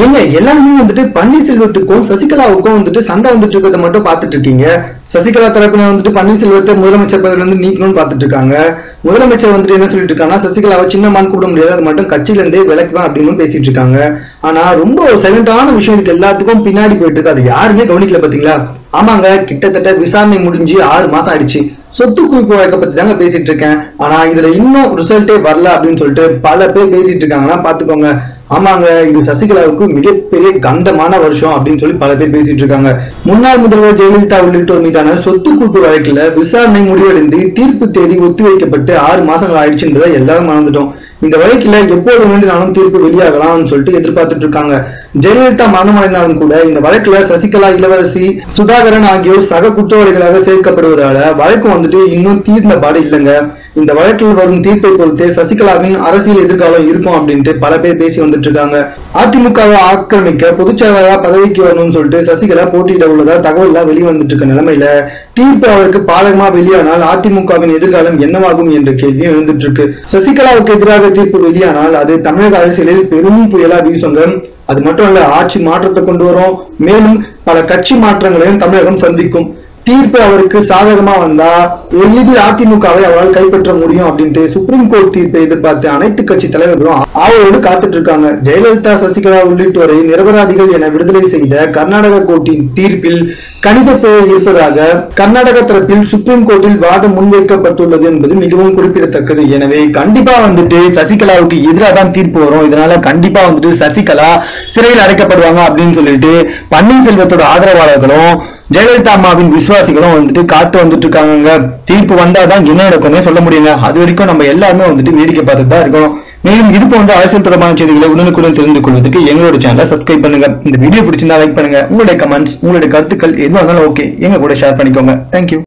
ஏங்க எல்லாருமே வந்துட்டு பன்னீர்செல்வத்துக்கும் சசிகலாவுக்கும் வந்துட்டு சண்டை வந்துட்டு இருக்கிறத மட்டும் பாத்துட்டு இருக்கீங்க. சசிகலா தரப்பினர் வந்துட்டு பன்னீர்செல்வத்தை முதலமைச்சர் பதவியில இருந்து நீக்கணும்னு பார்த்துட்டு இருக்காங்க முதலமைச்சர் வந்துட்டு என்ன சொல்லிட்டு இருக்காங்கன்னா சசிகலாவை சின்னமான் கூப்பிட முடியாது அது மட்டும் கட்சியில இருந்தே அப்படின்னு பேசிட்டு இருக்காங்க ஆனா ரொம்ப ஒரு சைலண்டான விஷயம் இதுக்கு எல்லாத்துக்கும் பின்னாடி போயிட்டு இருக்கு அது யாருமே கவனிக்கல பாத்தீங்களா? ஆமாங்க கிட்டத்தட்ட விசாரணை முடிஞ்சு ஆறு மாசம் ஆயிடுச்சு. சொத்து குவிப்பு வழக்கை பத்தி தாங்க பேசிட்டு இருக்கேன் ஆனா இதுல இன்னும் ரிசல்ட்டே வரல அப்படின்னு சொல்லிட்டு பல பேர் பேசிட்டு இருக்காங்கன்னா பாத்துக்கோங்க. ஆமாங்க இது சசிகலாவுக்கு மிகப்பெரிய கண்டமான வருஷம் அப்படின்னு சொல்லி பல பேர் பேசிட்டு இருக்காங்க முன்னாள் முதல்வர் ஜெயலலிதா உள்ளிட்டோர் மீதான சொத்து கூட்டு வழக்குல விசாரணை முடிவடைந்து தீர்ப்பு தேதி ஒத்திவைக்கப்பட்டு ஆறு மாசங்கள் ஆயிடுச்சுன்றதை எல்லாரும் மறந்துட்டோம். இந்த வழக்குல எப்போது வேண்டினாலும் தீர்ப்பு வெளியாகலாம்னு சொல்லிட்டு எதிர்பார்த்துட்டு இருக்காங்க. ஜெயலலிதா மரணமடைந்தாலும் கூட இந்த வழக்குல சசிகலா இளவரசி சுதாகரன் ஆகியோர் சக குற்றவாளிகளாக சேர்க்கப்படுவதால வழக்கு வந்துட்டு இன்னும் தீர்ந்த பாடு இல்லைங்க. இந்த வழக்கில் வரும் தீர்ப்பை பொறுத்தே சசிகலாவின் அரசியல் எதிர்காலம் இருக்கும் அப்படின்ட்டு பல பேர் பேசி வந்துட்டு இருக்காங்க அதிமுகவை ஆக்கிரமிக்க பொதுச்செயலாளராக பதவிக்கு வரணும்னு சொல்லிட்டு சசிகலா போட்டியிட உள்ளதா தகவல் எல்லாம் வெளிவந்துட்டு இருக்க நிலைமையில தீர்ப்பு அவருக்கு பாதகமா வெளியானால் அதிமுகவின் எதிர்காலம் என்னவாகும் என்ற கேள்வியும் எழுந்துட்டு இருக்கு சசிகலாவுக்கு எதிராக தீர்ப்பு வெளியானால் அது தமிழக அரசியலில் பெரும் புயலா வீசுங்க அது மட்டும் இல்ல ஆட்சி மாற்றத்தை கொண்டு வரும். மேலும் பல கட்சி மாற்றங்களையும் தமிழகம் சந்திக்கும். தீர்ப்பு அவருக்கு சாதகமா வந்தா எளிதில் அதிமுகவை அவரால் கைப்பற்ற முடியும் அப்படின்ட்டு சுப்ரீம் கோர்ட் தீர்ப்பை எதிர்பார்த்து அனைத்து கட்சி தலைவர்களும் ஆவலோடு காத்துட்டு இருக்காங்க. ஜெயலலிதா சசிகலா உள்ளிட்டோரை நிரபராதிகள் என விடுதலை செய்த கர்நாடக கோர்ட்டின் தீர்ப்பில் கணித பிழை இருப்பதாக கர்நாடக தரப்பில் சுப்ரீம் கோர்ட்டில் வாதம் முன்வைக்கப்பட்டுள்ளது என்பது மிகவும் குறிப்பிடத்தக்கது. எனவே கண்டிப்பா வந்துட்டு சசிகலாவுக்கு எதிராக தான் தீர்ப்பு வரும். இதனால கண்டிப்பா வந்துட்டு சசிகலா சிறையில் அடைக்கப்படுவாங்க அப்படின்னு சொல்லிட்டு பன்னீர்செல்வத்தோட ஆதரவாளர்களும் ஜெயலலிதா அம்மாவின் விசுவாசிகளும் வந்துட்டு காத்து வந்துட்டு இருக்காங்க தீர்ப்பு வந்தாதான் என்ன நடக்கும்னே சொல்ல முடியுங்க. அது வரைக்கும் நம்ம எல்லாருமே வந்துட்டு வேடிக்கை பார்த்துட்டு தான் இருக்கோம். மேலும் இது போன்ற அரசியல் தொடர்பான செய்திகளை உடனுக்குடன் தெரிந்து கொள்வதற்கு எங்களோட சேனலை சப்ஸ்கிரைப் பண்ணுங்க. இந்த வீடியோ பிடிச்சிருந்தா லைக் பண்ணுங்க. உங்களுடைய கமெண்ட்ஸ் உங்களுடைய கருத்துக்கள் எதுவாக இருந்தாலும் ஓகே எங்க கூட ஷேர் பண்ணிக்கோங்க. தேங்க்யூ